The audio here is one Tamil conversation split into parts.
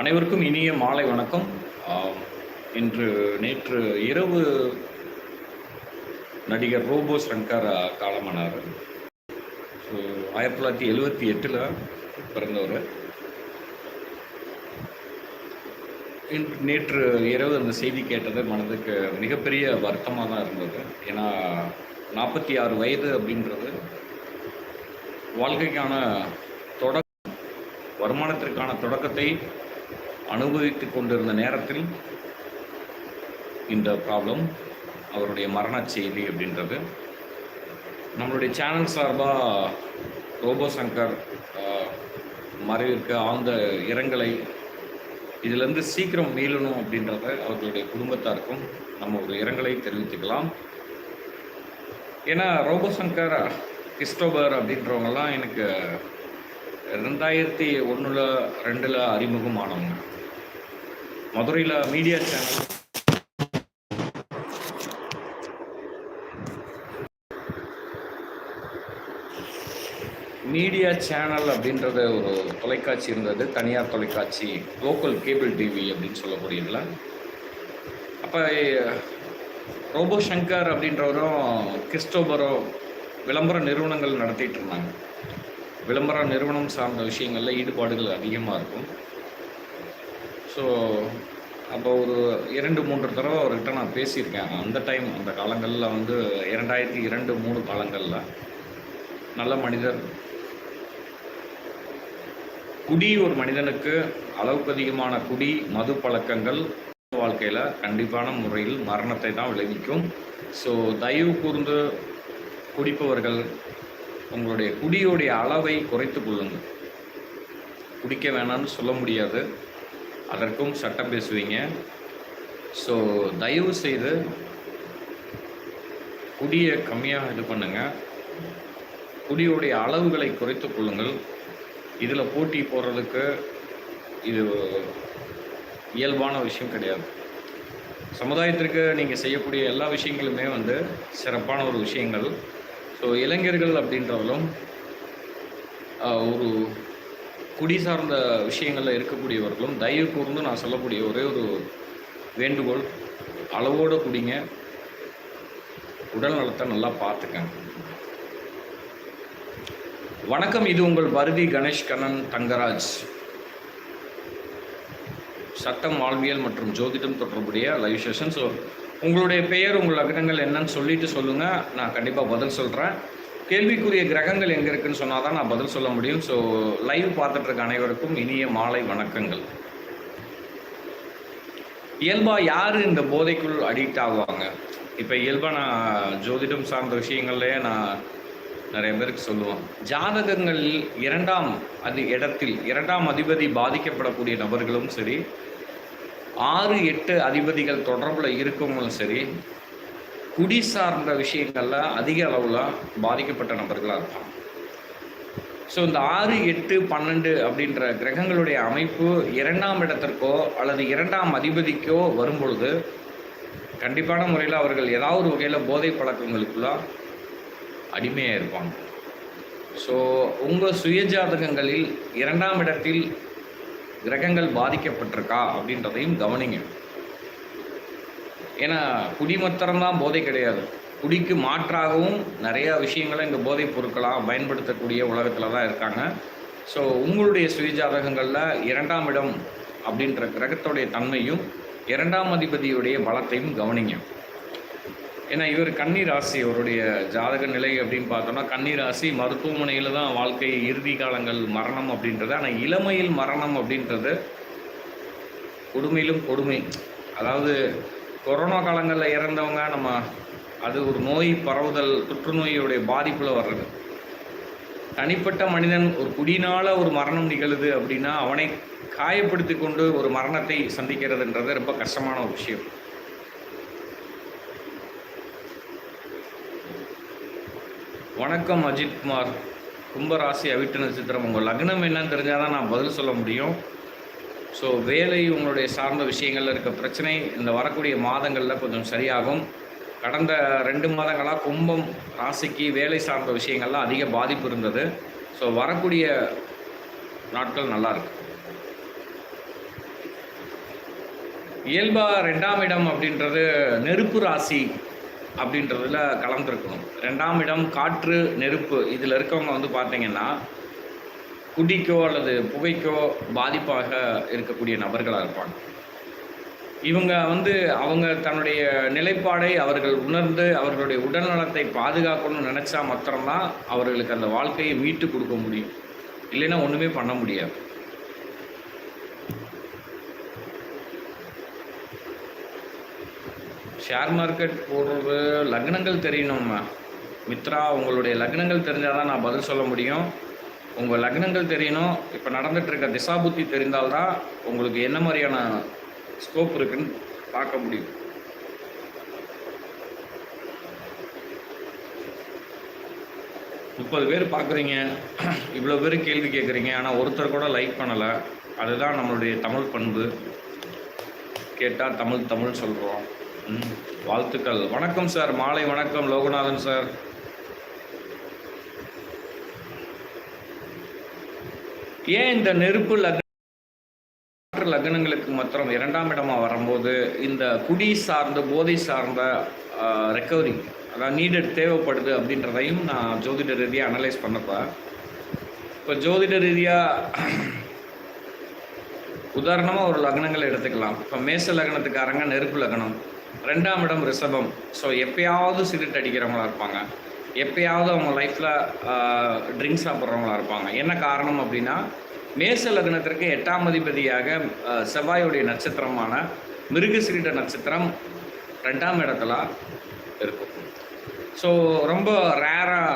அனைவருக்கும் இனிய மாலை வணக்கம். இன்று நேற்று இரவு நடிகர் ரோபோ சங்கர் காலமானார். ஸோ ஆயிரத்தி தொள்ளாயிரத்தி எழுவத்தி எட்டில் பிறந்தவர். இன் நேற்று இரவு அந்த செய்தி கேட்டது மனதுக்கு மிகப்பெரிய வருத்தமாக தான் இருந்தது. ஏன்னா நாற்பத்தி ஆறு வயது அப்படின்றது வாழ்க்கைக்கான தொடக்க வருமானத்திற்கான தொடக்கத்தை அனுபவித்து கொண்டிருந்த நேரத்தில் இந்த ப்ராப்ளம் அவருடைய மரண செய்தி அப்படின்றது. நம்மளுடைய சேனல் சார்பாக ரோபோ சங்கர் மறைவிற்கு ஆழ்ந்த இரங்கலை இதிலிருந்து சீக்கிரம் மீளணும் அப்படின்றத அவர்களுடைய குடும்பத்தாருக்கும் நம்ம ஒரு இரங்கலை தெரிவித்துக்கலாம். ஏன்னா ரோபோ சங்கர் கிறிஸ்டோபர் அப்படின்றவங்கலாம் எனக்கு ரெண்டாயிரத்தி ஒன்றில் ரெண்டில் அறிமுகமானவங்க. மதுரையில் மீடியா சேனல் மீடியா சேனல் அப்படின்றது ஒரு தொலைக்காட்சி இருந்தது. தனியார் தொலைக்காட்சி லோக்கல் கேபிள் டிவி அப்படின்னு சொல்லக்கூடியதில். அப்போ ரோபோ சங்கர் அப்படின்றவரும் கிறிஸ்டோபரோ விளம்பர நிறுவனங்கள் நடத்திட்டு இருந்தாங்க. விளம்பர நிறுவனம் சார்ந்த விஷயங்களில் ஈடுபாடுகள் அதிகமாக இருக்கும். ஸோ அப்போ ஒரு இரண்டு மூன்று தடவை அவர்கிட்ட நான் பேசியிருக்கேன். அந்த டைம் அந்த காலங்களில் வந்து இரண்டாயிரத்தி இரண்டு மூணு காலங்களில் நல்ல மனிதர் குடி ஒரு மனிதனுக்கு அளவுக்கு அதிகமான குடி மது பழக்கங்கள் வாழ்க்கையில் கண்டிப்பான முறையில் மரணத்தை தான் விளைவிக்கும். ஸோ தயவு கூர்ந்து குடிப்பவர்கள் உங்களுடைய குடியோடைய அளவை குறைத்து கொள்ளுங்கள். குடிக்க வேணாம்னு சொல்ல முடியாது. அதற்கும் சட்டம் பேசுவீங்க. ஸோ தயவு செய்து குடியை கம்மியாக இது பண்ணுங்கள் குடியோடைய அளவுகளை குறைத்து கொள்ளுங்கள். இதில் போட்டி போடுறதுக்கு இது இயல்பான விஷயம் கிடையாது. சமுதாயத்திற்கு நீங்கள் செய்யக்கூடிய எல்லா விஷயங்களுமே வந்து சிறப்பான ஒரு விஷயங்கள். ஸோ இளைஞர்கள் அப்படின்றவங்களும் ஒரு குடி சார்ந்த விஷயங்களில் இருக்கக்கூடியவர்களும் தயவு கூர்ந்து நான் சொல்லக்கூடிய ஒரே ஒரு வேண்டுகோள் அளவோடு குடிங்க. உடல் நலத்தை நல்லா பார்த்துக்கங்க. வணக்கம் இது உங்கள் பருதி கணேஷ் கண்ணன் தங்கராஜ். சட்டம் வாழ்வியல் மற்றும் ஜோதிடம் தொடர்புடைய லைவ் செஷன் ஸோ உங்களுடைய பெயர் உங்கள் லக்னங்கள் என்னன்னு சொல்லிட்டு சொல்லுங்கள் நான் கண்டிப்பாக பதில் சொல்கிறேன் கேள்விக்குரிய கிரகங்கள் எங்கே இருக்குன்னு சொன்னால் தான் நான் பதில் சொல்ல முடியும். ஸோ லைவ் பார்த்துட்டு இருக்க அனைவருக்கும் இனிய மாலை வணக்கங்கள். இயல்பாக யார் இந்த போதைக்குள் அடிக்ட் ஆகுவாங்க? இப்போ இயல்பாக நான் ஜோதிடம் சார்ந்த விஷயங்கள்லேயே நான் நிறைய பேருக்கு சொல்லுவேன். ஜாதகங்களில் இரண்டாம் அது இடத்தில் இரண்டாம் அதிபதி பாதிக்கப்படக்கூடிய நபர்களும் சரி ஆறு எட்டு அதிபதிகள் தொடர்பில் இருக்கவங்களும் சரி குடி சார்ந்த விஷயங்களில் அதிக அளவில் பாதிக்கப்பட்ட நபர்களாக இருப்பாங்க. ஸோ இந்த ஆறு எட்டு பன்னெண்டு அப்படின்ற கிரகங்களுடைய அமைப்பு இரண்டாம் இடத்திற்கோ அல்லது இரண்டாம் அதிபதிக்கோ வரும்பொழுது கண்டிப்பான முறையில் அவர்கள் ஏதாவது ஒரு வகையில் போதை பழக்கங்களுக்குள்ள அடிமையாக இருப்பாங்க. ஸோ உங்கள் சுயஜாதகங்களில் இரண்டாம் இடத்தில் கிரகங்கள் பாதிக்கப்பட்டிருக்கா அப்படின்றதையும் கவனிங்க. ஏன்னா குடி மாத்திரம்தான் போதை கிடையாது. குடிக்கு மாற்றாகவும் நிறையா விஷயங்களை இந்த போதைப் பொருட்களாக பயன்படுத்தக்கூடிய உலகத்தில் தான் இருக்காங்க. ஸோ உங்களுடைய சுயஜாதகங்களில் இரண்டாம் இடம் அப்படின்ற கிரகத்தோடைய தன்மையும் இரண்டாம் அதிபதியுடைய பலத்தையும் கவனிங்க. ஏன்னா இவர் கன்னி ராசி அவருடைய ஜாதக நிலை அப்படின்னு பார்த்தோம்னா கன்னி ராசி மருத்துவமனையில் தான் வாழ்க்கை இறுதி காலங்கள் மரணம் அப்படின்றது. ஆனால் இளமையில் மரணம் அப்படின்றது கொடுமையிலும் கொடுமை. அதாவது கொரோனா காலங்களில் இறந்தவங்க நம்ம அது ஒரு நோய் பரவுதல் தொற்றுநோயுடைய பாதிப்பில் வர்றது. தனிப்பட்ட மனிதன் ஒரு குடினால் ஒரு மரணம் நிகழுது அப்படின்னா அவனை காயப்படுத்தி கொண்டு ஒரு மரணத்தை சந்திக்கிறதுன்றது ரொம்ப கஷ்டமான ஒரு விஷயம். வணக்கம் அஜித் குமார். கும்பராசி அவிட்டு நட்சத்திரம். உங்கள் லக்னம் என்னன்னு தெரிஞ்சால் தான் நான் பதில் சொல்ல முடியும். ஸோ வேலை உங்களுடைய சார்ந்த விஷயங்களில் இருக்க பிரச்சனை இந்த வரக்கூடிய மாதங்களில் கொஞ்சம் சரியாகும். கடந்த ரெண்டு மாதங்களாக கும்பம் ராசிக்கு வேலை சார்ந்த விஷயங்கள்லாம் அதிக பாதிப்பு இருந்தது. ஸோ வரக்கூடிய நாட்கள் நல்லாயிருக்கு இயல்பாக ரெண்டாம் இடம் அப்படின்றது நெருப்பு ராசி அப்படின்றதுல கலந்துருக்கணும். ரெண்டாம் இடம் காற்று நெருப்பு. இதில் இருக்கவங்க வந்து பார்த்தீங்கன்னா குடிக்கோ அல்லது புகைக்கோ பாதிப்பாக இருக்கக்கூடிய நபர்களாக இருப்பாங்க. இவங்க வந்து அவங்க தன்னுடைய நிலைப்பாடை அவர்கள் உணர்ந்து அவர்களுடைய உடல்நலத்தை பாதுகாக்கணும்னு நினச்சா மாத்திரம்தான் அவர்களுக்கு அந்த வாழ்க்கையை மீட்டு கொடுக்க முடியும். இல்லைன்னா ஒன்றுமே பண்ண முடியாது. ஷேர் மார்க்கெட் போடுறது லக்னங்கள் தெரியணும்மா. மித்ரா உங்களுடைய லக்னங்கள் தெரிஞ்சால் தான் நான் பதில் சொல்ல முடியும். உங்கள் லக்னங்கள் தெரியணும். இப்போ நடந்துட்டு இருக்க திசாபுத்தி தெரிந்தால்தான் உங்களுக்கு என்ன மாதிரியான ஸ்கோப் இருக்குன்னு பார்க்க முடியும். முப்பது பேர் பார்க்குறீங்க. இவ்வளோ பேர் கேள்வி கேட்குறீங்க ஆனால் ஒருத்தர் கூட லைக் பண்ணலை. அதுதான் நம்மளுடைய தமிழ் பண்பு. கேட்டால் தமிழ் தமிழ் சொல்கிறோம் வாழ்த்துக்கள். வணக்கம் சார். மாலை வணக்கம். லோகநாதன் சார். ஏன் இந்த நெருப்பு லக்ன மாற்று லக்னங்களுக்கு மாத்திரம் இரண்டாம் இடமா வரும்போது இந்த குடி சார்ந்த போதை சார்ந்த ரெக்கவரி அதாவது நீடட் தேவைப்படுது அப்படின்றதையும் நான் ஜோதிட ரீதியாக அனலைஸ் பண்ணப்போ இப்போ ஜோதிட ரீதியாக உதாரணமாக ஒரு லக்னங்களை எடுத்துக்கலாம். இப்போ மேச லக்னத்துக்காரங்க நெருப்பு லக்னம் ரெண்டாம் இடம் ரிஷபம். ஸோ எப்பயாவது சிகரெட் அடிக்கிறவங்களா இருப்பாங்க. எப்பயாவது அவங்க லைஃப்பில் ட்ரிங்க்ஸ் சாப்பிட்றவங்களா இருப்பாங்க. என்ன காரணம் அப்படின்னா மேச லக்னத்திற்கு எட்டாம் அதிபதியாக செவ்வாயுடைய நட்சத்திரமான மிருகசிரீட நட்சத்திரம் ரெண்டாம் இடத்துல இருக்கும். ஸோ ரொம்ப ரேராக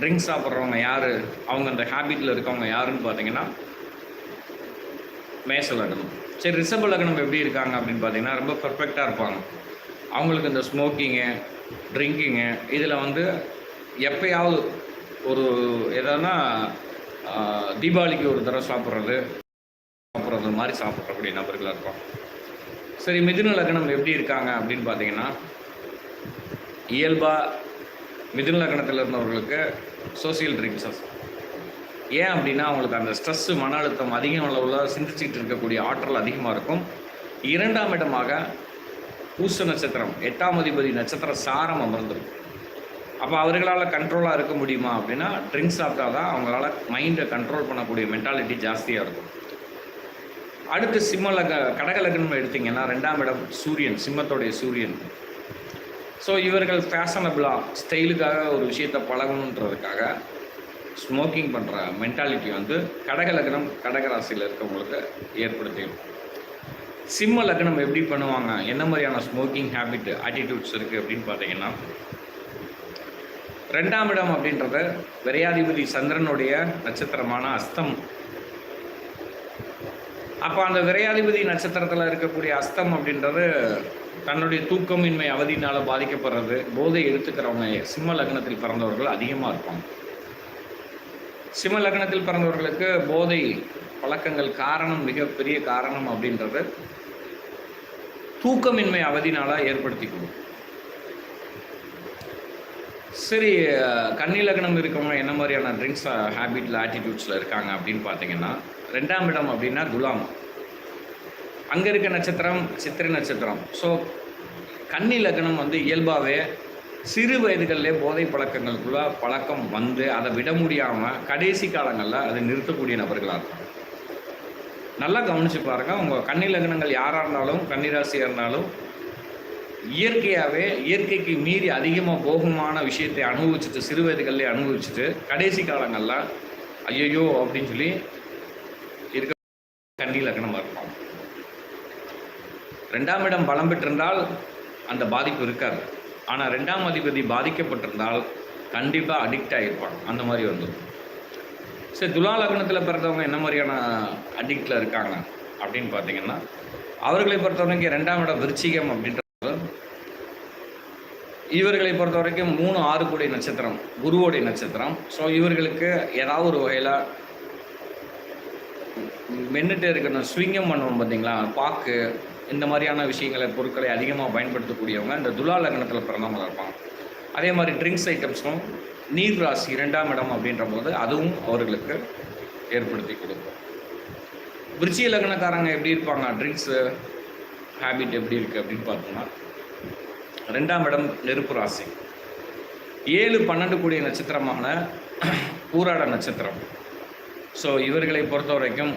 ட்ரிங்க்ஸ் சாப்பிட்றவங்க யார்? அவங்க அந்த ஹேபிட்டில் இருக்கவங்க யாருன்னு பார்த்தீங்கன்னா மேச லக்னம். சரி ரிஷப லக்னம் எப்படி இருக்காங்க அப்படின்னு பார்த்தீங்கன்னா ரொம்ப பர்ஃபெக்டாக இருப்பாங்க. அவங்களுக்கு இந்த ஸ்மோக்கிங்கு ட்ரிங்கிங்கு இதில் வந்து எப்பயாவது ஒரு எதனா தீபாவளிக்கு ஒரு தடவை சாப்பிட்றது சாப்பிட்றது மாதிரி சாப்பிட்றக்கூடிய நபர்களாக இருப்பாங்க. சரி மிதுன லக்னம் எப்படி இருக்காங்க அப்படின்னு பார்த்தீங்கன்னா இயல்பாக மிதுன லக்னத்தில் இருந்தவர்களுக்கு சோசியல் ட்ரிங்க்ஸஸ் ஏன் அப்படின்னா அவங்களுக்கு அந்த ஸ்ட்ரெஸ்ஸு மன அழுத்தம் அதிக அளவில் சிந்திச்சுட்டு இருக்கக்கூடிய ஆற்றல் அதிகமாக இருக்கும். இரண்டாம் இடமாக பூச நட்சத்திரம் எட்டாம் அதிபதி நட்சத்திர சாரம் அமர்ந்திருக்கும். அப்போ அவர்களால் கண்ட்ரோலாக இருக்க முடியுமா அப்படின்னா ட்ரிங்க்ஸ் சாப்பிட்டா தான் அவங்களால மைண்டை கண்ட்ரோல் பண்ணக்கூடிய மென்டாலிட்டி ஜாஸ்தியாக இருக்கும். அடுத்து சிம்ம லக எடுத்திங்கன்னா எடுத்தீங்கன்னா ரெண்டாம் இடம் சூரியன் சிம்மத்தோடைய சூரியன். ஸோ இவர்கள் ஃபேஷனபிளாக ஸ்டைலுக்காக ஒரு விஷயத்தை பழகணுன்றதுக்காக ஸ்மோக்கிங் பண்ணுற மென்டாலிட்டி வந்து கடக லக்னம் கடகராசியில் இருக்கவங்களுக்கு ஏற்படுத்திடும் சிம்ம லக்னம் எப்படி பண்ணுவாங்க? என்ன மாதிரியான ஸ்மோக்கிங் ஹேபிட் ஆட்டிடியூட்ஸ் இருக்குது அப்படின்னு பார்த்தீங்கன்னா ரெண்டாம் இடம் அப்படின்றது விரையாதிபதி சந்திரனுடைய நட்சத்திரமான அஸ்தம். அப்போ அந்த விரையாதிபதி நட்சத்திரத்தில் இருக்கக்கூடிய அஸ்தம் அப்படின்றது தன்னுடைய தூக்கமின்மை அவதினால் பாதிக்கப்படுறது. போதை எடுத்துக்கிறவங்க சிம்ம லக்னத்தில் பிறந்தவர்கள் அதிகமாக இருப்பாங்க. சிம்ம லக்னத்தில் பிறந்தவர்களுக்கு போதை பழக்கங்கள் காரணம் மிகப்பெரிய காரணம் அப்படின்றது தூக்கமின்மை அவதினால ஏற்படுத்தி கொடுக்கும் சரி கன்னி லக்னம் இருக்கவங்க என்ன மாதிரியான ட்ரிங்க்ஸ் ஹேபிட்டில் ஆட்டிடியூட்ஸில் இருக்காங்க அப்படின்னு பார்த்தீங்கன்னா ரெண்டாம் இடம் அப்படின்னா துலாம் அங்கே இருக்க நட்சத்திரம் சித்திரை நட்சத்திரம். ஸோ கன்னி லக்னம் வந்து இயல்பாகவே சிறு வயதுகளிலே போதை பழக்கங்களுக்குள்ள பழக்கம் வந்து அதை விட முடியாமல் கடைசி காலங்களில் அதை நிறுத்தக்கூடிய நபர்களாக இருக்கும் நல்லா கவனிச்சு பாருங்க உங்கள் கன்னி லக்னங்கள் யாராக இருந்தாலும் கன்னிராசியாக இருந்தாலும் இயற்கையாகவே இயற்கைக்கு மீறி அதிகமாக போகமான விஷயத்தை அனுபவிச்சுட்டு சிறு வயதுகள்லேயே அனுபவிச்சுட்டு கடைசி காலங்களில் ஐயையோ அப்படின்னு சொல்லி இருக்க கன்னி லக்னமாக இருப்பாங்க ரெண்டாம் இடம் பலம் பெற்றிருந்தால் அந்த பாதிப்பு இருக்காது. ஆனால் ரெண்டாம் அதிபதி பாதிக்கப்பட்டிருந்தால் கண்டிப்பாக அடிக்ட் ஆகியிருப்பாங்க அந்த மாதிரி வந்துடும் சரி துலா லக்னத்தில் பிறந்தவங்க என்ன மாதிரியான அடிக்டில் இருக்காங்க அப்படின்னு பார்த்தீங்கன்னா அவர்களை பொறுத்தவரைக்கும் ரெண்டாம் இடம் விருச்சிகம் அப்படின்ற இவர்களை பொறுத்த வரைக்கும் மூணு ஆறு கூடை நட்சத்திரம் குருவோடைய நட்சத்திரம். ஸோ இவர்களுக்கு ஏதாவது ஒரு வகையில் மென்னுட்டே இருக்கணும் ஸ்விங்கம் பண்ணுவோம் பார்த்தீங்களா? பாக்கு இந்த மாதிரியான விஷயங்களை பொருட்களை அதிகமாக பயன்படுத்தக்கூடியவங்க இந்த துலா லக்னத்தில் பிறந்தவங்களா இருப்பாங்க. அதே மாதிரி ட்ரிங்க்ஸ் ஐட்டம்ஸும் நீர் ராசி இரண்டாம் இடம் அப்படின்ற போது அதுவும் அவர்களுக்கு ஏற்படுத்தி கொடுக்கும். விருச்சிய லக்னக்காரங்க எப்படி இருப்பாங்க? ட்ரிங்க்ஸு ஹேபிட் எப்படி இருக்குது அப்படின்னு பார்த்தோம்னா ரெண்டாம் இடம் நெருப்பு ராசி. ஏழு பன்னெண்டு கூடிய நட்சத்திரமான பூராட நட்சத்திரம். ஸோ இவர்களை பொறுத்த வரைக்கும்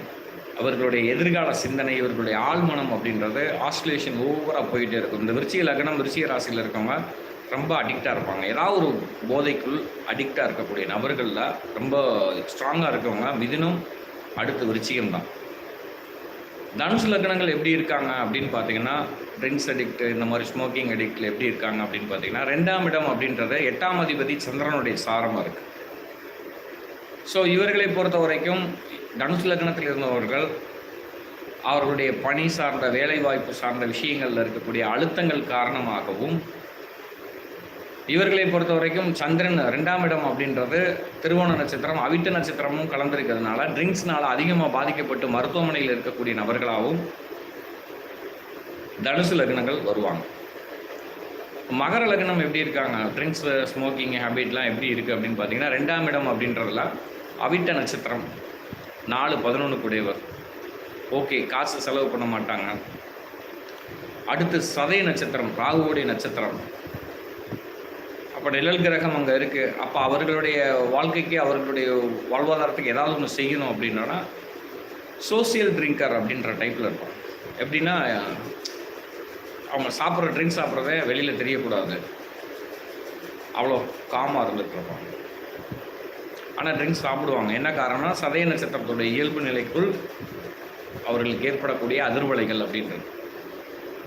அவர்களுடைய எதிர்கால சிந்தனை இவர்களுடைய ஆழ்மனம் அப்படின்றது ஆஸ்ட்ரேலேஷன் ஓவராக போயிட்டே இருக்கும். இந்த விருச்சிக லக்னம் விருச்சிக ராசியில் இருக்கவங்க ரொம்ப அடிக்டாக இருப்பாங்க. ஏதாவது ஒரு போதைக்குள் அடிக்டாக இருக்கக்கூடிய நபர்களில் ரொம்ப ஸ்ட்ராங்காக இருக்கவங்க மிதினும் அடுத்து விருச்சிகம் தான் தனுசு லக்னங்கள் எப்படி இருக்காங்க அப்படின்னு பார்த்தீங்கன்னா ட்ரிங்க்ஸ் அடிக்ட் இந்த மாதிரி ஸ்மோக்கிங் அடிக்டில் எப்படி இருக்காங்க அப்படின்னு பார்த்தீங்கன்னா ரெண்டாம் இடம் அப்படின்றது எட்டாம் அதிபதி சந்திரனுடைய சாரமாக இருக்குது ஸோ இவர்களை பொறுத்த வரைக்கும் தனுசு லக்னத்தில் இருந்தவர்கள் அவர்களுடைய பணி சார்ந்த வேலைவாய்ப்பு சார்ந்த விஷயங்களில் இருக்கக்கூடிய அழுத்தங்கள் காரணமாகவும் இவர்களை பொறுத்த வரைக்கும் சந்திரன் ரெண்டாம் இடம் அப்படின்றது திருவோண நட்சத்திரம் அவிட்ட நட்சத்திரமும் கலந்திருக்கிறதுனால ட்ரிங்க்ஸ்னால அதிகமாக பாதிக்கப்பட்டு மருத்துவமனையில் இருக்கக்கூடிய நபர்களாகவும் தனுசு லக்னங்கள் வருவாங்க. மகர லக்னம் எப்படி இருக்காங்க? ட்ரிங்க்ஸ் ஸ்மோக்கிங் ஹேபிட்லாம் எப்படி இருக்குது அப்படின்னு பார்த்தீங்கன்னா ரெண்டாம் இடம் அப்படின்றதுல அவிட்ட நட்சத்திரம் நாலு பதினொன்று கூடியவர். ஓகே காசு செலவு பண்ண மாட்டாங்க. அடுத்து சதய நட்சத்திரம் ராகுவுடைய நட்சத்திரம். அப்போ நிழல் கிரகம் அங்கே இருக்குது அப்போ அவர்களுடைய வாழ்க்கைக்கு அவர்களுடைய வாழ்வாதாரத்துக்கு ஏதாவது ஒன்று செய்யணும் அப்படின்னா சோசியல் ட்ரிங்கர் அப்படின்ற டைப்பில் இருக்கும் எப்படின்னா அவங்க சாப்பிட்ற ட்ரிங்க்ஸ் சாப்பிட்றதே வெளியில் தெரியக்கூடாது. அவ்வளோ காமாக இருந்துட்டுருப்பாங்க ஆனால் ட்ரிங்க்ஸ் சாப்பிடுவாங்க. என்ன காரணம்னா சதய நட்சத்திரத்துடைய இயல்பு நிலைக்குள் அவர்களுக்கு ஏற்படக்கூடிய அதிர்வலைகள் அப்படின்றது.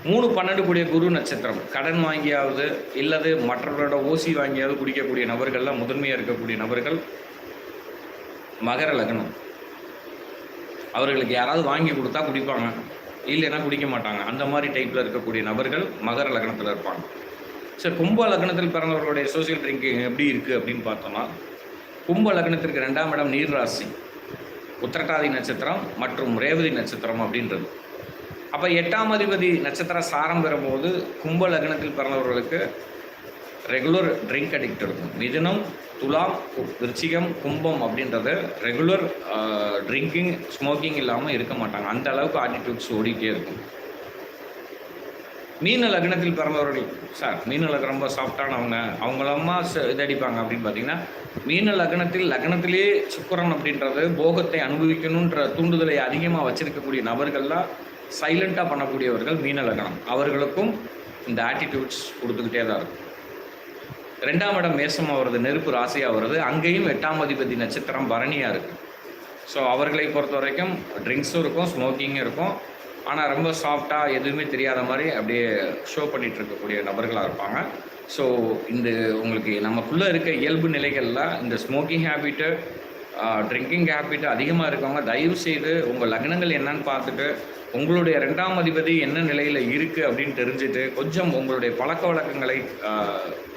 மூணு பன்னெண்டு கூடிய குரு நட்சத்திரம். கடன் வாங்கியாவது இல்லது மற்றவர்களோட ஓசி வாங்கியாவது குடிக்கக்கூடிய நபர்கள்லாம் முதன்மையாக இருக்கக்கூடிய நபர்கள் மகர லக்னம். அவர்களுக்கு யாராவது வாங்கி கொடுத்தா குடிப்பாங்க இல்லைன்னா குடிக்க மாட்டாங்க. அந்த மாதிரி டைப்பில் இருக்கக்கூடிய நபர்கள் மகர லக்னத்தில் இருப்பாங்க. சரி கும்ப லக்னத்தில் பிறந்தவர்களுடைய சோசியல் ட்ரிங்கிங் எப்படி இருக்குது அப்படின்னு பார்த்தோம்னா கும்ப லக்னத்திற்கு ரெண்டாம் இடம் நீர் ராசி உத்திரட்டாதி நட்சத்திரம் மற்றும் ரேவதி நட்சத்திரம் அப்படின்றது. அப்போ எட்டாம் அதிபதி நட்சத்திர சாரம் பெறும்போது கும்ப லக்னத்தில் பிறந்தவர்களுக்கு ரெகுலர் ட்ரிங்க் அடிக்ட் இருக்கும். மிதுனம் துலாம் விருச்சிகம் கும்பம் அப்படின்றது ரெகுலர் ட்ரிங்கிங் ஸ்மோக்கிங் இல்லாமல் இருக்க மாட்டாங்க. அந்த அளவுக்கு ஆட்டிடியூட்ஸ் ஓடிக்கிட்டே இருக்கும். மீன லக்னத்தில் பிறந்தவர்கள் சார் மீன லக்னம் ரொம்ப சாஃப்டானவங்க அவங்களம்மா ச- இது அடிப்பாங்க அப்படின்னு பார்த்தீங்கன்னா மீன லக்னத்தில் லக்னத்திலே சுக்கிரன் அப்படின்றது போகத்தை அனுபவிக்கணுன்ற தூண்டுதலை அதிகமாக வச்சிருக்கக்கூடிய நபர்கள்லாம் சைலண்ட்டாக பண்ணக்கூடியவர்கள் மீன லக்னம் அவர்களுக்கும் இந்த ஆட்டிடியூட்ஸ் கொடுத்துக்கிட்டே தான் இருக்கும். ரெண்டாம் இடம் மேசம் வருது நெருப்பு ராசியாக வருது அங்கேயும் எட்டாம் அதிபதி நட்சத்திரம் பரணியாக இருக்குது ஸோ அவர்களை பொறுத்த வரைக்கும் ட்ரிங்க்ஸும் இருக்கும் ஸ்மோக்கிங்கும் இருக்கும். ஆனால் ரொம்ப சாஃப்டாக எதுவுமே தெரியாத மாதிரி அப்படியே ஷோ பண்ணிகிட்டு இருக்கக்கூடிய நபர்களாக இருப்பாங்க. ஸோ இந்த உங்களுக்கு நமக்குள்ளே இருக்க இயல்பு நிலைகளில் இந்த ஸ்மோக்கிங் ஹேபிட்டு ட்ரிங்கிங் ஹேபிட் அதிகமாக இருக்கவங்க தயவு செய்து உங்கள் லக்னங்கள் என்னன்னு பார்த்துட்டு உங்களுடைய ரெண்டாம் அதிபதி என்ன நிலையில் இருக்குது அப்படின்னு தெரிஞ்சுட்டு கொஞ்சம் உங்களுடைய பழக்க வழக்கங்களை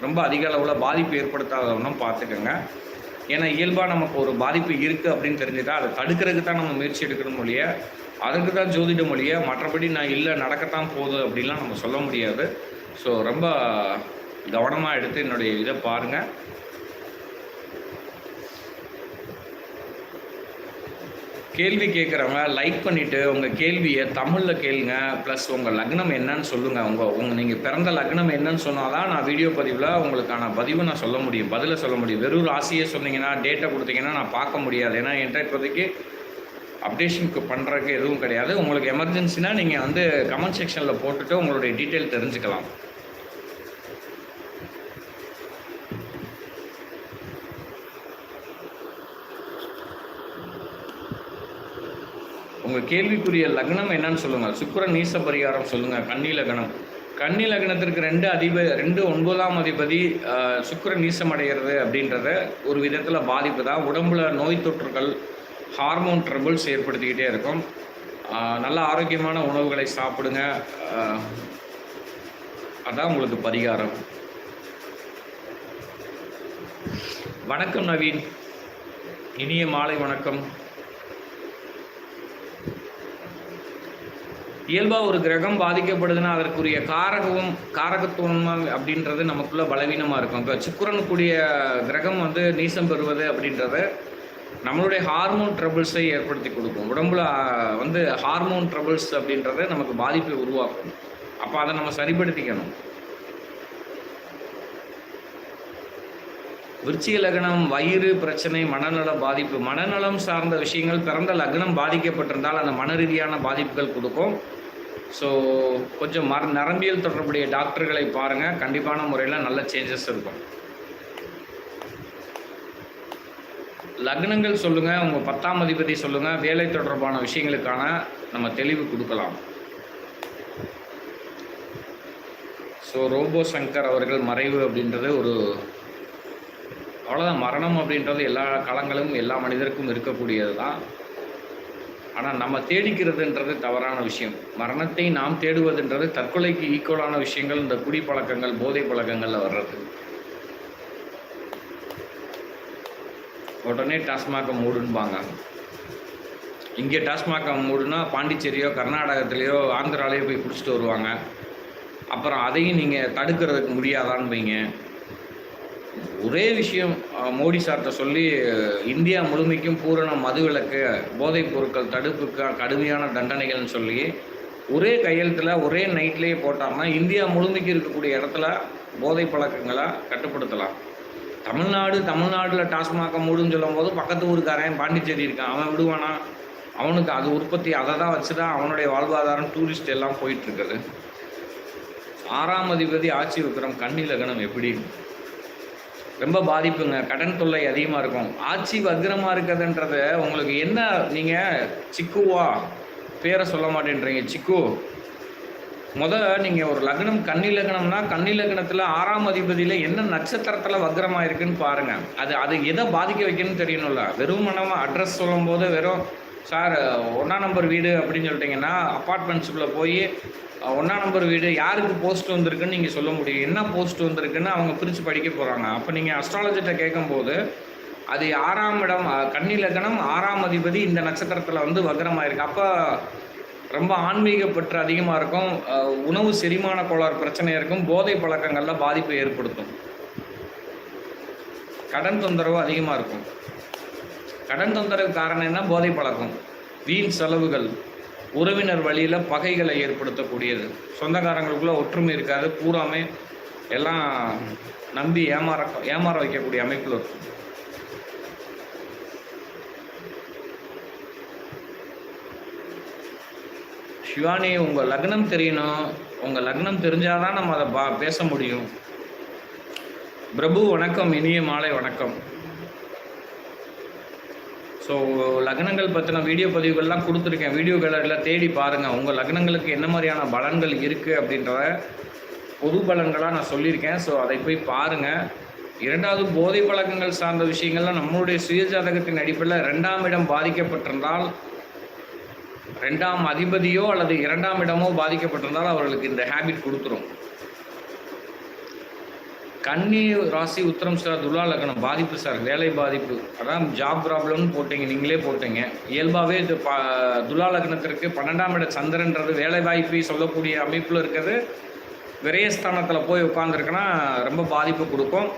ரொம்ப அதிக அளவில் பாதிப்பு ஏற்படுத்தாதவனும் பார்த்துக்கோங்க. ஏன்னா இயல்பாக நமக்கு ஒரு பாதிப்பு இருக்குது அப்படின்னு தெரிஞ்சுட்டா அதை தடுக்கிறதுக்கு தான் நம்ம முயற்சி எடுக்கணும் மொழிய அதுக்கு தான் ஜோதிட மொழிய மற்றபடி நான் இல்லை நடக்கத்தான் போகுது அப்படின்லாம் நம்ம சொல்ல முடியாது. ஸோ ரொம்ப கவனமாக எடுத்து என்னுடைய இதை பாருங்கள் கேள்வி கேட்குறவங்க லைக் பண்ணிவிட்டு உங்கள் கேள்வியை தமிழில் கேளுங்க ப்ளஸ் உங்கள் லக்னம் என்னன்னு சொல்லுங்கள் உங்கள் உங்கள் நீங்கள் பிறந்த லக்னம் என்னன்னு சொன்னால் தான் நான் வீடியோ பதிவில் உங்களுக்கான பதிவை நான் சொல்ல முடியும். பதிலை சொல்ல முடியும். வெறும் ராசியை சொன்னீங்கன்னா டேட்டை கொடுத்தீங்கன்னா நான் பார்க்க முடியாது. ஏன்னா என்கிட்ட இப்போதைக்கு அப்டேஷனுக்கு பண்ணுறதுக்கு எதுவும் கிடையாது. உங்களுக்கு எமர்ஜென்சினா நீங்கள் வந்து கமெண்ட் செக்ஷனில் போட்டுட்டு உங்களுடைய டீட்டெயில் தெரிஞ்சுக்கலாம். உங்கள் கேள்விக்குரிய லக்னம் என்னன்னு சொல்லுங்கள் சுக்கரன் நீச பரிகாரம் சொல்லுங்கள் கன்னி லக்னம். கன்னி லக்னத்திற்கு ரெண்டு அதிப ரெண்டு ஒன்பதாம் அதிபதி சுக்கரன் நீசம் அடைகிறது அப்படின்றத ஒரு விதத்தில் பாதிப்பு தான். உடம்புல நோய் தொற்றுகள் ஹார்மோன் ட்ரபிள்ஸ் ஏற்படுத்திக்கிட்டே இருக்கும். நல்ல ஆரோக்கியமான உணவுகளை சாப்பிடுங்க. அதான் உங்களுக்கு பரிகாரம். வணக்கம் நவீன். இனிய மாலை வணக்கம். இயல்பாக ஒரு கிரகம் பாதிக்கப்படுதுன்னா அதற்குரிய காரகமும் காரகத்துவம் அப்படின்றது நமக்குள்ள பலவீனமாக இருக்கும். இப்போ சுக்கரனுக்குரிய கிரகம் வந்து நீசம் பெறுவது அப்படின்றது நம்மளுடைய ஹார்மோன் ட்ரபிள்ஸை ஏற்படுத்தி கொடுக்கும். உடம்புல வந்து ஹார்மோன் ட்ரபிள்ஸ் அப்படின்றத நமக்கு பாதிப்பை உருவாக்கும். அப்போ அதை நம்ம சரிப்படுத்திக்கணும். விருச்சிக லக்னம் வயிறு பிரச்சனை மனநல பாதிப்பு. மனநலம் சார்ந்த விஷயங்கள் பிறந்த லக்னம் பாதிக்கப்பட்டிருந்தால் அந்த மன ரீதியான பாதிப்புகள் கொடுக்கும். ஸோ கொஞ்சம் மர நரம்பியல் தொடர்புடைய டாக்டர்களை பாருங்கள் கண்டிப்பான முறையில் நல்ல சேஞ்சஸ் இருக்கும். லக்னங்கள் சொல்லுங்கள் உங்கள் பத்தாம் அதிபதி சொல்லுங்கள் வேலை தொடர்பான விஷயங்களுக்கான நம்ம தெளிவு கொடுக்கலாம். ஸோ ரோபோ சங்கர் அவர்கள் மறைவு அப்படின்றது ஒரு அவ்வளோதான் மரணம் அப்படின்றது எல்லா காலங்களும் எல்லா மனிதருக்கும் இருக்கக்கூடியது தான் ஆனால் நம்ம தேடிக்கிறதுன்றது தவறான விஷயம். மரணத்தை நாம் தேடுவதுன்றது தற்கொலைக்கு ஈக்குவலான விஷயங்கள் இந்த குடிப்பழக்கங்கள் போதை பழக்கங்களில் வர்றது. உடனே டாஸ்மாக மூடுன்பாங்க. இங்கே டாஸ்மாக மூடுனா பாண்டிச்சேரியோ கர்நாடகத்துலேயோ ஆந்திராலேயோ போய் பிடிச்சிட்டு வருவாங்க. அப்புறம் அதையும் நீங்கள் தடுக்கிறதுக்கு முடியாதான்னு வைங்க. ஒரே விஷயம் மோடி சார்கிட்ட சொல்லி இந்தியா முழுமைக்கும் பூரண மதுவிலக்கு போதைப் பொருட்கள் தடுப்புக்கு கடுமையான தண்டனைகள்னு சொல்லி ஒரே கையெழுத்தில் ஒரே நைட்லேயே போட்டாங்கன்னா இந்தியா முழுமைக்கு இருக்கக்கூடிய இடத்துல போதை பழக்கங்களை கட்டுப்படுத்தலாம். தமிழ்நாடு தமிழ்நாட்டில் டாஸ்மாக மூடுன்னு சொல்லும் போது பக்கத்து ஊருக்காரன் பாண்டிச்சேரி இருக்கான் அவன் விடுவானா? அவனுக்கு அது உற்பத்தி அதை தான் வச்சு தான் அவனுடைய வாழ்வாதாரம் டூரிஸ்ட் எல்லாம் போயிட்டுருக்குது ஆறாம் அதிபதி ஆட்சி விக்ரம் கண்ணி லக்னம் எப்படி ரொம்ப பாதிப்புங்க. கடன் தொல்லை அதிகமாக இருக்கும். ஆட்சி வக்ரமாக இருக்கிறதுன்றத உங்களுக்கு என்ன நீங்கள் சிக்குவா? பேரை சொல்ல மாட்டேன்றீங்க சிக்கு. முத நீங்கள் ஒரு லக்னம் கன்னி லக்னம்னா கன்னி லக்னத்தில் ஆறாம் அதிபதியில் என்ன நட்சத்திரத்தில் வக்ரமாக இருக்குன்னு பாருங்கள் அது அது எதை பாதிக்க வைக்கணும்னு தெரியணும்ல. வெறும் மனமாக அட்ரஸ் சொல்லும்போது வெறும் சார் ஒன்றா நம்பர் வீடு அப்படின்னு சொல்லிட்டீங்கன்னா அப்பார்ட்மெண்ட்ஸுக்குள்ளே போய் ஒன்றா நம்பர் வீடு யாருக்கு போஸ்ட் வந்திருக்குன்னு நீங்கள் சொல்ல முடியும். என்ன போஸ்ட் வந்திருக்குன்னு அவங்க பிரித்து படிக்க போகிறாங்க அப்போ நீங்கள் அஸ்ட்ராலஜிட்ட கேட்கும்போது அது ஆறாம் இடம் கன்னிலக்கணம் ஆறாம் அதிபதி இந்த நட்சத்திரத்தில் வந்து வக்ரமாக இருக்குது அப்போ ரொம்ப ஆன்மீக பற்று அதிகமாக இருக்கும். உணவு செரிமான கோளாறு பிரச்சனையாக இருக்கும். போதை பழக்கங்களில் பாதிப்பை ஏற்படுத்தும். கடன் தொந்தரவு அதிகமாக இருக்கும். கடன் தொந்தரவு காரணம் என்ன போதை பழக்கம். வீண் செலவுகள் உறவினர் வழியில் பகைகளை ஏற்படுத்தக்கூடியது. சொந்தக்காரங்களுக்குள்ள ஒற்றுமை இருக்காது. பூராமே எல்லாம் நம்பி ஏமாற ஏமாற வைக்கக்கூடிய அமைப்பில் இருக்கும் சிவானி உங்கள் லக்னம் தெரியணும். உங்கள் லக்னம் தெரிஞ்சாதான் நம்ம அதை பா பேச முடியும். பிரபு வணக்கம் இனிய மாலை வணக்கம். ஸோ லக்னங்கள் பற்றின வீடியோ பதிவுகள்லாம் கொடுத்துருக்கேன். வீடியோ கேலரியில் தேடி பாருங்கள் உங்கள் லக்னங்களுக்கு என்ன மாதிரியான பலன்கள் இருக்குது அப்படின்றத பொது பலன்களாக நான் சொல்லியிருக்கேன். ஸோ அதை போய் பாருங்கள் இரண்டாவது போதை பழக்கங்கள் சார்ந்த விஷயங்கள்லாம் நம்மளுடைய சுயஜாதகத்தின் அடிப்படையில் ரெண்டாம் இடம் பாதிக்கப்பட்டிருந்தால் ரெண்டாம் அதிபதியோ அல்லது இரண்டாம் இடமோ பாதிக்கப்பட்டிருந்தால் அவர்களுக்கு இந்த ஹேபிட் கொடுத்துரும். கன்னி ராசி உத்தரம் சார் துலா லக்னம் பாதிப்பு சார் வேலை பாதிப்பு. அதான் ஜாப் ப்ராப்ளம்னு போட்டீங்க நீங்களே போட்டீங்க. இயல்பாகவே இது பா துலா லக்னத்திற்கு பன்னெண்டாம் இட சந்திரன்றது வேலை வாய்ப்பை சொல்லக்கூடிய அமைப்பில் இருக்கிறது. விரயஸ்தானத்தில் போய் உட்காந்துருக்குன்னா ரொம்ப பாதிப்பு கொடுக்கும்.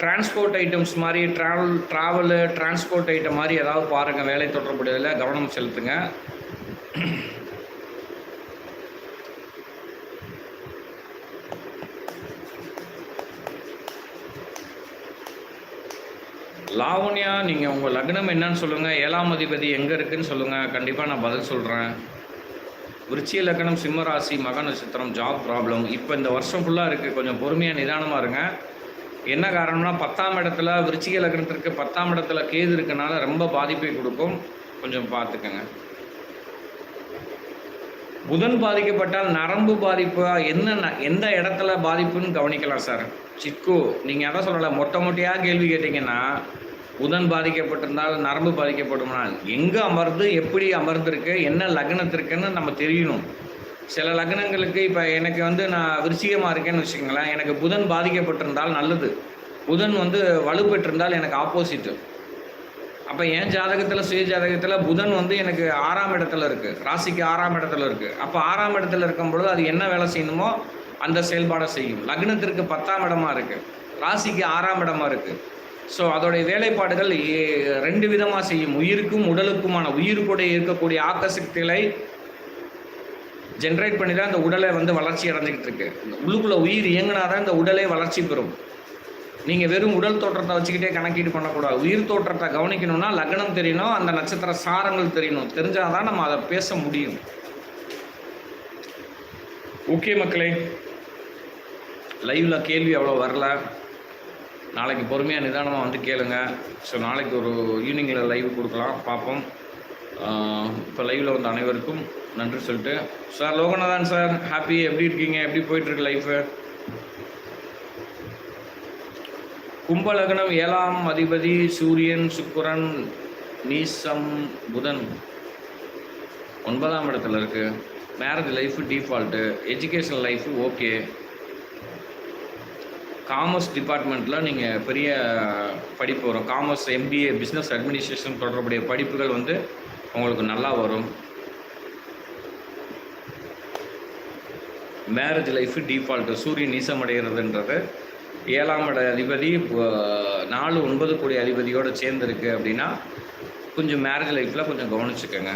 டிரான்ஸ்போர்ட் ஐட்டம்ஸ் மாதிரி ட்ராவல் ட்ராவலு டிரான்ஸ்போர்ட் ஐட்டம் மாதிரி ஏதாவது பாருங்கள் வேலை தொடர்புடையதில் கவனம் செலுத்துங்க. லாவண்யா நீங்கள் உங்கள் லக்னம் என்னன்னு சொல்லுங்கள் ஏழாம் அதிபதி எங்கே இருக்குன்னு சொல்லுங்கள் கண்டிப்பாக நான் பதில் சொல்கிறேன் விருச்சிய லக்னம் சிம்ம ராசி மக நட்சத்திரம் ஜாப் ப்ராப்ளம் இப்போ இந்த வருஷம் ஃபுல்லாக இருக்குது கொஞ்சம் பொறுமையாக நிதானமாக இருங்க. என்ன காரணம்னா பத்தாம் இடத்துல விருச்சிக லக்னத்திற்கு பத்தாம் இடத்துல கேது இருக்கனால ரொம்ப பாதிப்பை கொடுக்கும். கொஞ்சம் பார்த்துக்கங்க. புதன் பாதிக்கப்பட்டால் நரம்பு பாதிப்பு? என்ன ந- எந்த இடத்துல பாதிப்புன்னு கவனிக்கலாம் சார். சிக்கு நீங்கள் எதை சொல்லலை மொட்டை மொட்டையாக கேள்வி கேட்டிங்கன்னா புதன் பாதிக்கப்பட்டிருந்தால் நரம்பு பாதிக்கப்படுமா எங்கே அமர்ந்து எப்படி அமர்ந்திருக்கு என்ன லக்னத்திற்குன்னு நம்ம தெரியணும். சில லக்னங்களுக்கு இப்போ எனக்கு வந்து நான் விருச்சிகமாக இருக்கேன்னு வச்சுக்கோங்களேன் எனக்கு புதன் பாதிக்கப்பட்டிருந்தால் நல்லது. புதன் வந்து வலுப்பெற்றிருந்தால் எனக்கு ஆப்போசிட்டு அப்போ என் ஜாதகத்தில் சுய ஜாதகத்தில் புதன் வந்து எனக்கு ஆறாம் இடத்துல இருக்குது ராசிக்கு ஆறாம் இடத்துல இருக்குது அப்போ ஆறாம் இடத்துல இருக்கும் பொழுது அது என்ன வேலை செய்யணுமோ அந்த செயல்பாடை செய்யும். லக்னத்திற்கு பத்தாம் இடமா இருக்குது ராசிக்கு ஆறாம் இடமா இருக்குது ஸோ அதோடைய வேலைப்பாடுகள் ஏ- ரெண்டு விதமாக செய்யும். உயிருக்கும் உடலுக்குமான உயிர் கூட இருக்கக்கூடிய ஆக்கசக்திகளை ஜென்ரேட் பண்ணி தான் இந்த உடலை வந்து வளர்ச்சி அடைஞ்சிக்கிட்டு இருக்கு. உள்ளுக்குள்ளே உயிர் இயங்கினா தான் இந்த உடலே வளர்ச்சி பெறும். நீங்கள் வெறும் உடல் தோற்றத்தை வச்சுக்கிட்டே கணக்கீடு பண்ணக்கூடாது. உயிர் தோற்றத்தை கவனிக்கணும்னா லக்னம் தெரியணும் அந்த நட்சத்திர சாரங்கள் தெரியணும். தெரிஞ்சால் தான் நம்ம அதை பேச முடியும். ஓகே மக்களே லைவில் கேள்வி அவ்வளோ வரல. நாளைக்கு பொறுமையாக நிதானமாக வந்து கேளுங்க. ஸோ நாளைக்கு ஒரு ஈவினிங்கில் லைவ் கொடுக்கலாம். பார்ப்போம். இப்போ லைவில் வந்த அனைவருக்கும் நன்றி சொல்லிட்டு. சார் லோகநாதன் சார் ஹாப்பி எப்படி இருக்கீங்க? எப்படி போயிட்டுருக்கு லைஃபு கும்பலக்னம் ஏழாம் அதிபதி சூரியன் சுக்கரன் நீசம் புதன். ஒன்பதாம் இடத்துல இருக்குது marriage life default education life okay commerce டிபார்ட்மெண்ட்டில் நீங்கள் பெரிய படிப்பு வரும். காமர்ஸ் எம்பிஏ பிஸ்னஸ் அட்மினிஸ்ட்ரேஷன் தொடர்புடைய படிப்புகள் வந்து உங்களுக்கு நல்லா வரும். மேரேஜ் லைஃப் டிஃபால்ட்டு சூரியன் நீசம் அடைகிறதுன்றது ஏழாம் இட அதிபதி நாலு ஒன்பது கோடி அதிபதியோடு சேர்ந்துருக்கு அப்படின்னா கொஞ்சம் மேரேஜ் லைஃப்பில் கொஞ்சம் கவனிச்சுக்கோங்க.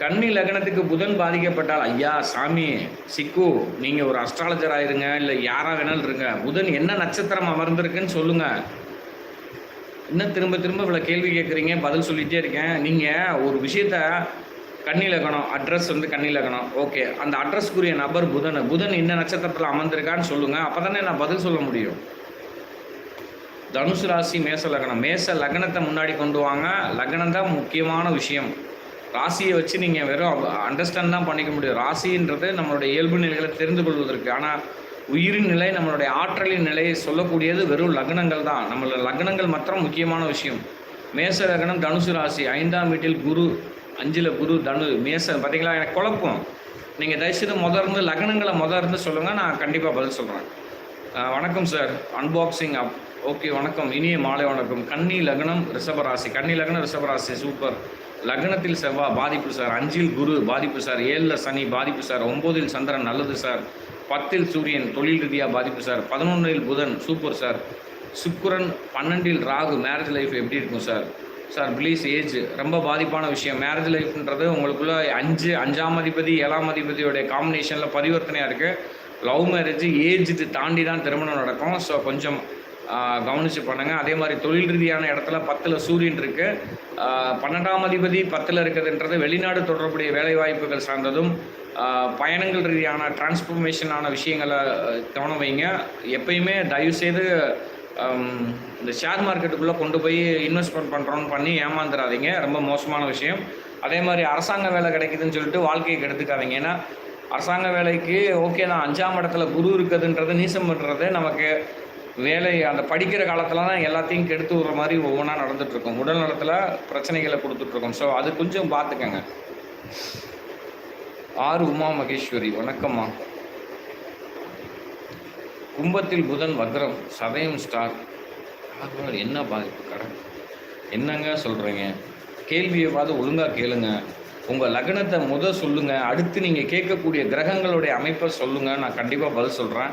கன்னி லக்னத்துக்கு புதன் பாதிக்கப்பட்டால் ஐயா சாமி சிக்கு நீங்கள் ஒரு அஸ்ட்ராலஜர் ஆயிருங்க இல்லை யாராக வேணாலும் இருங்க. புதன் என்ன நட்சத்திரம் அமர்ந்திருக்குன்னு சொல்லுங்க. இன்னும் திரும்ப திரும்ப இவ்வளோ கேள்வி கேட்குறீங்க பதில் சொல்லிகிட்டே இருக்கேன். நீங்கள் ஒரு விஷயத்த கன்னிலகணம் அட்ரஸ் வந்து கன்னிலகணம் ஓகே அந்த அட்ரஸ்க்குரிய நபர் புதன். புதன் என்ன நட்சத்திரத்தில் அமர்ந்திருக்கான்னு சொல்லுங்கள் அப்போ தானே நான் பதில் சொல்ல முடியும். தனுசு ராசி மேச லக்னம். மேச லக்னத்தை முன்னாடி கொண்டு வாங்க. லக்னம் தான் முக்கியமான விஷயம். ராசியை வச்சு நீங்கள் வெறும் அண்டர்ஸ்டாண்ட் தான் பண்ணிக்க முடியும். ராசின்றது நம்மளுடைய இயல்பு நிலைகளை தெரிந்து கொள்வதற்கு. ஆனால் உயிரின் நிலை நம்மளுடைய ஆற்றலின் நிலையை சொல்லக்கூடியது வெறும் லக்னங்கள் தான். நம்மளோட லக்னங்கள் மாத்திரம் முக்கியமான விஷயம். மேச லக்னம் தனுசு ராசி. ஐந்தாம் வீட்டில் குரு. அஞ்சில் குரு தனு மேசம் பார்த்தீங்களா எனக்கு குழப்பம். நீங்கள் தயவுசெய்து முத இருந்து லக்னங்களை முதர்ந்து சொல்லுங்கள் நான் கண்டிப்பாக பதில் சொல்கிறேன் வணக்கம் சார் அன்பாக்சிங் அப் ஓகே வணக்கம். இனிய மாலை வணக்கம். கன்னி லக்னம் ரிஷபராசி கன்னி லக்னம் ரிஷபராசி சூப்பர் லக்னத்தில் செவ்வாய் பாதிப்பு சார் அஞ்சில் குரு பாதிப்பு சார் ஏழில் சனி பாதிப்பு சார் ஒம்போதில் சந்திரன் நல்லது சார் பத்தில் சூரியன் தொழில் ரீதியாக பாதிப்பு சார் பதினொன்றில் புதன் சூப்பர் சார் சுக்குரன் பன்னெண்டில் ராகு. மேரேஜ் லைஃப் எப்படி இருக்கும் சார் சார் ப்ளீஸ் ஏஜ் ரொம்ப பாதிப்பான விஷயம். மேரேஜ் லைஃப்ன்றது உங்களுக்குள்ள அஞ்சு அஞ்சாம் அதிபதி ஏழாம் அதிபதியோடைய காம்பினேஷனில் பரிவர்த்தனையாக இருக்குது லவ் மேரேஜ் ஏஜ் தாண்டி தான் திருமணம் நடக்கும். ஸோ கொஞ்சம் கவனித்து கவனிச்சு பண்ணுங்கள் அதே மாதிரி தொழில் ரீதியான இடத்துல பத்தில் சூரியன் இருக்குது பன்னெண்டாம் அதிபதி பத்தில் இருக்கிறதுன்றது வெளிநாடு தொடர்புடைய வேலைவாய்ப்புகள் சார்ந்ததும் பயணங்கள் ரீதியான டிரான்ஸ்ஃபர்மேஷனான விஷயங்களை கவனம் வைங்க. எப்பயுமே தயவுசெய்து இந்த ஷேர் மார்க்கெட்டுக்குள்ளே கொண்டு போய் இன்வெஸ்ட்மெண்ட் பண்ணுறோன்னு பண்ணி ஏமாந்துடாதீங்க ரொம்ப மோசமான விஷயம். அதே மாதிரி அரசாங்க வேலை கிடைக்குதுன்னு சொல்லிட்டு வாழ்க்கையை கெடுத்துக்காதீங்க. ஏன்னா அரசாங்க வேலைக்கு ஓகே தான். அஞ்சாம் இடத்துல குரு இருக்குதுன்றது நீசம் பண்ணுறது நமக்கு வேலை அந்த படிக்கிற காலத்தில் தான் எல்லாத்தையும் கெடுத்து விடுற மாதிரி ஒவ்வொன்றா நடந்துகிட்ருக்கும் உடல் நலத்தில் பிரச்சனைகளை கொடுத்துட்ருக்கோம் ஸோ அது கொஞ்சம் பார்த்துக்கங்க. ஆறு உமா மகேஸ்வரி வணக்கம்மா. கும்பத்தில் புதன் வக்ரம் சதயம் ஸ்டார் ஆகவே என்ன பாதிப்பு? கடன். என்னங்க சொல்கிறீங்க கேள்வியை பார்த்து ஒழுங்காக கேளுங்க. உங்கள் லக்னத்தை முத சொல்லுங்கள் அடுத்து நீங்கள் கேட்கக்கூடிய கிரகங்களுடைய அமைப்பை சொல்லுங்கள் நான் கண்டிப்பாக பதில் சொல்கிறேன்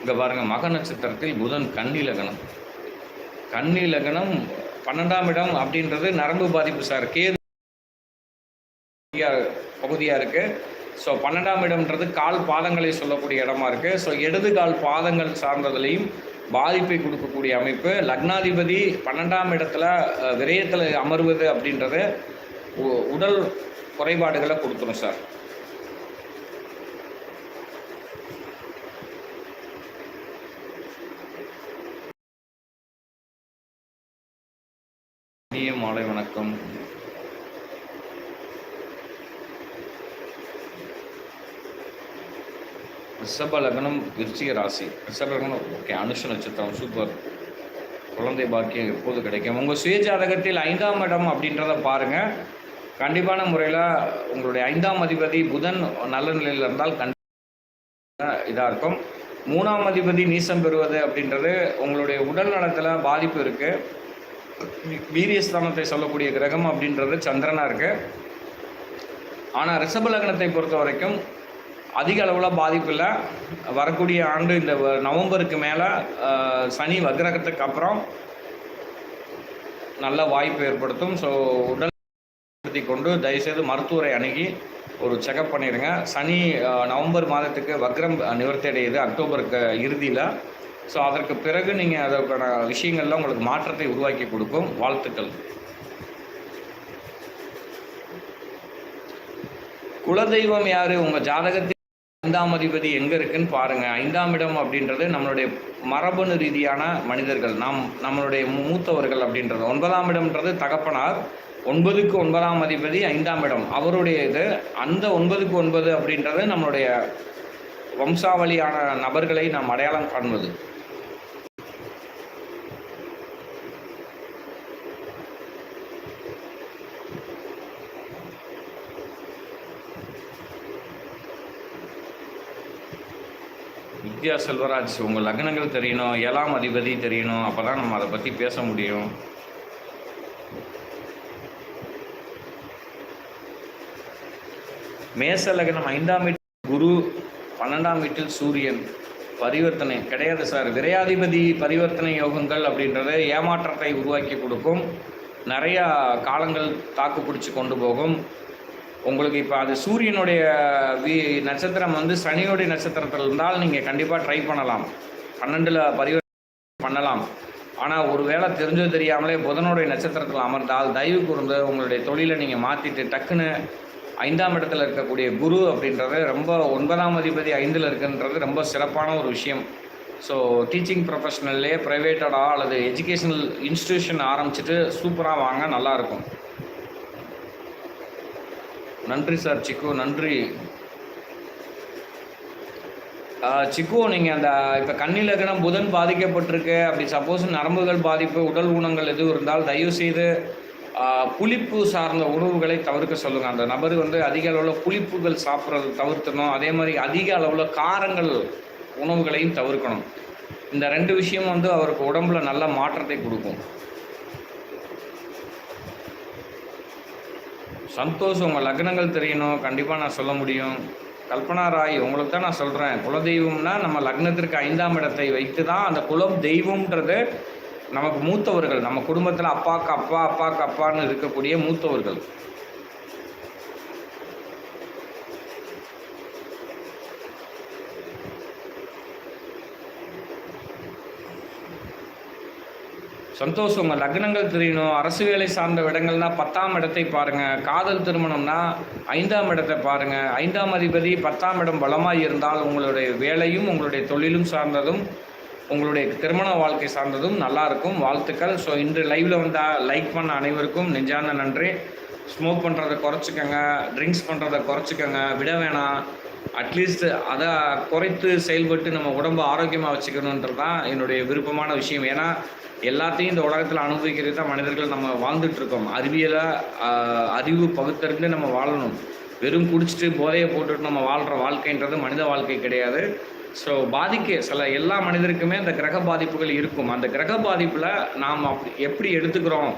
இங்கே பாருங்கள் மக நட்சத்திரத்தில் புதன் கன்னி லக்னம். கன்னி லக்னம் பன்னெண்டாம் இடம் அப்படின்றது நரம்பு பாதிப்பு சார். கேது பகுதியாக இருக்குது ஸோ பன்னெண்டாம் இடம்ன்றது கால் பாதங்களை சொல்லக்கூடிய இடமா இருக்குது ஸோ இடது கால் பாதங்கள் சார்ந்ததுலேயும் பாதிப்பை கொடுக்கக்கூடிய அமைப்பு. லக்னாதிபதி பன்னெண்டாம் இடத்துல விரயத்தில் அமர்வது அப்படின்றது உ- உடல் குறைபாடுகளை கொடுத்துரும் சார். மாலை வணக்கம். ரிஷப லக்னம் விருச்சிக ராசி. ரிஷப லக்னம் ஓகே. அனுஷ நட்சத்திரம் சூப்பர் குழந்தை பாக்கியம் எப்போது கிடைக்கும்? உங்கள் சுய ஜாதகத்தில் ஐந்தாம் இடம் அப்படின்றத பாருங்கள் கண்டிப்பான முறையில் உங்களுடைய ஐந்தாம் அதிபதி புதன் நல்ல நிலையில் இருந்தால் கண்டிப்பாக இதாக இருக்கும். மூணாம் அதிபதி நீசம் பெறுவது அப்படின்றது உங்களுடைய உடல் நலத்தில் பாதிப்பு இருக்குது வீரியஸ்தானத்தை சொல்லக்கூடிய கிரகம் அப்படின்றது சந்திரனாக இருக்குது ஆனால் ரிஷப லக்னத்தை பொறுத்த வரைக்கும் அதிக அளவில் பாதிப்பு இல்லை வரக்கூடிய ஆண்டு இந்த வ- நவம்பருக்கு மேலே சனி வக்ரகத்துக்கு அப்புறம் நல்ல வாய்ப்பு ஏற்படுத்தும். ஸோ உடல் படுத்தி கொண்டு தயவுசெய்து மருத்துவரை அணுகி ஒரு செக்கப் பண்ணிடுங்க. சனி நவம்பர் மாதத்துக்கு வக்ரம் நிவர்த்தி அடையுது அக்டோபருக்கு இறுதியில். ஸோ அதற்கு பிறகு நீங்கள் அதற்கான விஷயங்கள்லாம் உங்களுக்கு மாற்றத்தை உருவாக்கி கொடுக்கும். வாழ்த்துக்கள். குலதெய்வம் யாரு? உங்கள் ஜாதகத்தில் ஐந்தாம் அதிபதி எங்க இருக்குன்னு பாருங்க. ஐந்தாம் இடம் அப்படின்றது நம்மளுடைய மரபணு ரீதியான மனிதர்கள். நாம் நம்மளுடைய மூத்தவர்கள் அப்படின்றது. ஒன்பதாம் இடம்ன்றது தகப்பனார். ஒன்பதுக்கு ஒன்பதாம் அதிபதி ஐந்தாம் இடம். அவருடைய இது அந்த ஒன்பதுக்கு ஒன்பது அப்படின்றது நம்மளுடைய வம்சாவளியான நபர்களை நாம் அடையாளம் காண்பது. வித்யா செல்வராஜ் உங்கள் லக்னங்கள் தெரியணும் ஏழாம் அதிபதி தெரியணும் அப்போ தான் நம்ம அதை பற்றி பேச முடியும். மேச லக்னம் ஐந்தாம் வீட்டில் குரு பன்னெண்டாம் வீட்டில் சூரியன். பரிவர்த்தனை கிடையாது சார். விரையாதிபதி பரிவர்த்தனை யோகங்கள் அப்படின்றது ஏமாற்றத்தை உருவாக்கி கொடுக்கும். நிறையா காலங்கள் தாக்கு பிடிச்சி கொண்டு போகும். உங்களுக்கு இப்போ அது சூரியனுடைய வி நட்சத்திரம் வந்து சனியோடைய நட்சத்திரத்தில் இருந்தால் நீங்கள் கண்டிப்பாக ட்ரை பண்ணலாம். பன்னெண்டில் பரிவர்த்தனை பண்ணலாம். ஆனால் ஒரு வேளை தெரிஞ்சோ தெரியாமலே புதனுடைய நட்சத்திரத்தில் அமர்ந்தால் தயவு கூர்ந்து உங்களுடைய தொழிலை நீங்கள் மாற்றிட்டு டக்குன்னு ஐந்தாம் இடத்துல இருக்கக்கூடிய குரு அப்படின்றது ரொம்ப ஒன்பதாம் அதிபதி ஐந்தில் இருக்குன்றது ரொம்ப சிறப்பான ஒரு விஷயம். ஸோ டீச்சிங் ப்ரொஃபஷனல்லே ப்ரைவேட்டடாக அல்லது எஜுகேஷனல் இன்ஸ்டியூஷன் ஆரம்பிச்சிட்டு சூப்பராக வாங்க நல்லாயிருக்கும் நன்றி சார் சிக்கு நன்றி. சிக்கு நீங்கள் அந்த இப்போ கண்ணில் இருக்கிற புதன் பாதிக்கப்பட்டிருக்கு. அப்படி சப்போஸ் நரம்புகள் பாதிப்பு உடல் ஊனங்கள் எதுவும் இருந்தால் தயவுசெய்து புளிப்பு சார்ந்த உணவுகளை தவிர்க்க சொல்லுங்கள் அந்த நபர் வந்து அதிக அளவில் புளிப்புகள் சாப்பிட்றது தவிர்த்தணும். அதே மாதிரி அதிக அளவில் காரங்கள் உணவுகளையும் தவிர்க்கணும். இந்த ரெண்டு விஷயம் வந்து அவருக்கு உடம்புல நல்ல மாற்றத்தை கொடுக்கும். சந்தோஷ் உங்கள் லக்னங்கள் தெரியணும். கண்டிப்பாக நான் சொல்ல முடியும். கல்பனா ராய் உங்களுக்கு தான் நான் சொல்கிறேன் குலதெய்வம்னா நம்ம லக்னத்திற்கு ஐந்தாம் இடத்தை வைத்து தான் அந்த குலம் தெய்வம்ன்றது நமக்கு மூத்தவர்கள். நம்ம குடும்பத்தில் அப்பாக்கு அப்பா அப்பாக்கு அப்பான்னு இருக்கக்கூடிய மூத்தவர்கள். சந்தோஷம். உங்கள் லக்னங்கள் தெரியணும். அரசு வேலை சார்ந்த இடங்கள்னா பத்தாம் இடத்தை பாருங்கள் காதல் திருமணம்னா ஐந்தாம் இடத்தை பாருங்கள் ஐந்தாம் அதிபதி பத்தாம் இடம் பலமாக இருந்தால் உங்களுடைய வேலையும் உங்களுடைய தொழிலும் சார்ந்ததும் உங்களுடைய திருமண வாழ்க்கை சார்ந்ததும் நல்லாயிருக்கும் வாழ்த்துக்கள். ஸோ இன்று லைவில் வந்தால் லைக் பண்ண அனைவருக்கும் நெஞ்சான நன்றி. ஸ்மோக் பண்ணுறதை குறைச்சிக்கோங்க. ட்ரிங்க்ஸ் பண்ணுறதை குறைச்சிக்கோங்க. விட வேணாம். அட்லீஸ்ட் அதை குறைத்து செயல்பட்டு நம்ம உடம்பு ஆரோக்கியமாக வச்சுக்கணுன்றது தான் என்னுடைய விருப்பமான விஷயம். ஏன்னா எல்லாத்தையும் இந்த உலகத்தில் அனுபவிக்கிறது தான் மனிதர்கள் நம்ம வாழ்ந்துட்டுருக்கோம். அறிவியலை அறிவு பகுத்தறிந்து நம்ம வாழணும். வெறும் குடிச்சிட்டு போதையை போட்டுட்டு நம்ம வாழ்கிற வாழ்க்கைன்றது மனித வாழ்க்கை கிடையாது. ஸோ பாதிக்க சில எல்லா மனிதருக்குமே அந்த கிரக பாதிப்புகள் இருக்கும். அந்த கிரக பாதிப்பில் நாம் அப்படி எப்படி எடுத்துக்கிறோம்?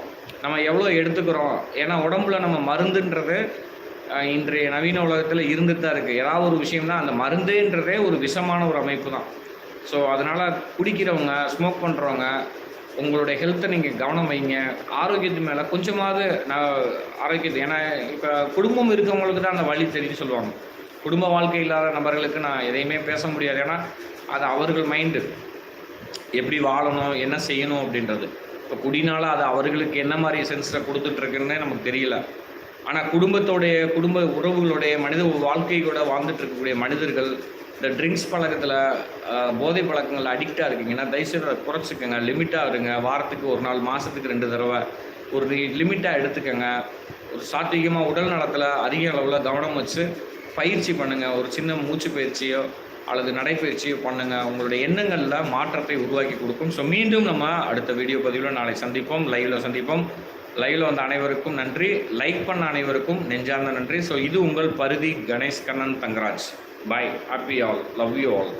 நம்ம எவ்வளோ எடுத்துக்கிறோம்? ஏன்னா உடம்புல நம்ம மருந்துன்றது இன்றைய நவீன உலகத்தில் இருந்துட்டு தான் இருக்குது ஏதாவது ஒரு விஷயம்னா அந்த மருந்துன்றதே ஒரு விஷமான ஒரு அமைப்பு தான். ஸோ அதனால் குடிக்கிறவங்க ஸ்மோக் பண்ணுறவங்க உங்களுடைய ஹெல்த்தை நீங்கள் கவனம் வைங்க. ஆரோக்கியத்து மேலே கொஞ்சமாவது நான் ஆரோக்கியத்தை ஏன்னா இப்போ குடும்பம் இருக்கவங்களுக்கு தான் அந்த வழி தெரியும் சொல்லுவாங்க. குடும்ப வாழ்க்கை இல்லாத நபர்களுக்கு நான் எதையுமே பேச முடியாது. ஏன்னா அது அவர்கள் மைண்டு எப்படி வாழணும் என்ன செய்யணும் அப்படின்றது. இப்போ குடினால அது அவர்களுக்கு என்ன மாதிரி சென்ஸில் கொடுத்துட்ருக்குன்னே நமக்கு தெரியல. ஆனால் குடும்பத்தோடைய குடும்ப உறவுகளுடைய மனித வாழ்க்கையோட வாழ்ந்துட்டு இருக்கக்கூடிய மனிதர்கள் இந்த ட்ரிங்க்ஸ் பழக்கத்தில் போதை பழக்கங்கள் அடிக்டாக இருக்கீங்கன்னா தயவுசெய்து குறைச்சிக்கோங்க. லிமிட்டாக இருங்க. வாரத்துக்கு ஒரு நாள் மாதத்துக்கு ரெண்டு தடவை. ஒரு லிமிட்டாக எடுத்துக்கோங்க. ஒரு சாத்விகமாக உடல் நலத்தில் அதிக அளவில் கவனம் வச்சு பயிற்சி பண்ணுங்கள் ஒரு சின்ன மூச்சு பயிற்சியோ அல்லது நடைப்பயிற்சியோ பண்ணுங்கள் உங்களுடைய எண்ணங்களில் மாற்றத்தை உருவாக்கி கொடுக்கும். ஸோ மீண்டும் நம்ம அடுத்த வீடியோ பதிவில் நாளை சந்திப்போம். லைவில் சந்திப்போம். லைவில் வந்த அனைவருக்கும் நன்றி. லைக் பண்ண அனைவருக்கும் நெஞ்சார்ந்த நன்றி. ஸோ இது உங்கள் Parithi Ganesh Kannan Thangaraj. Bye happy all love you all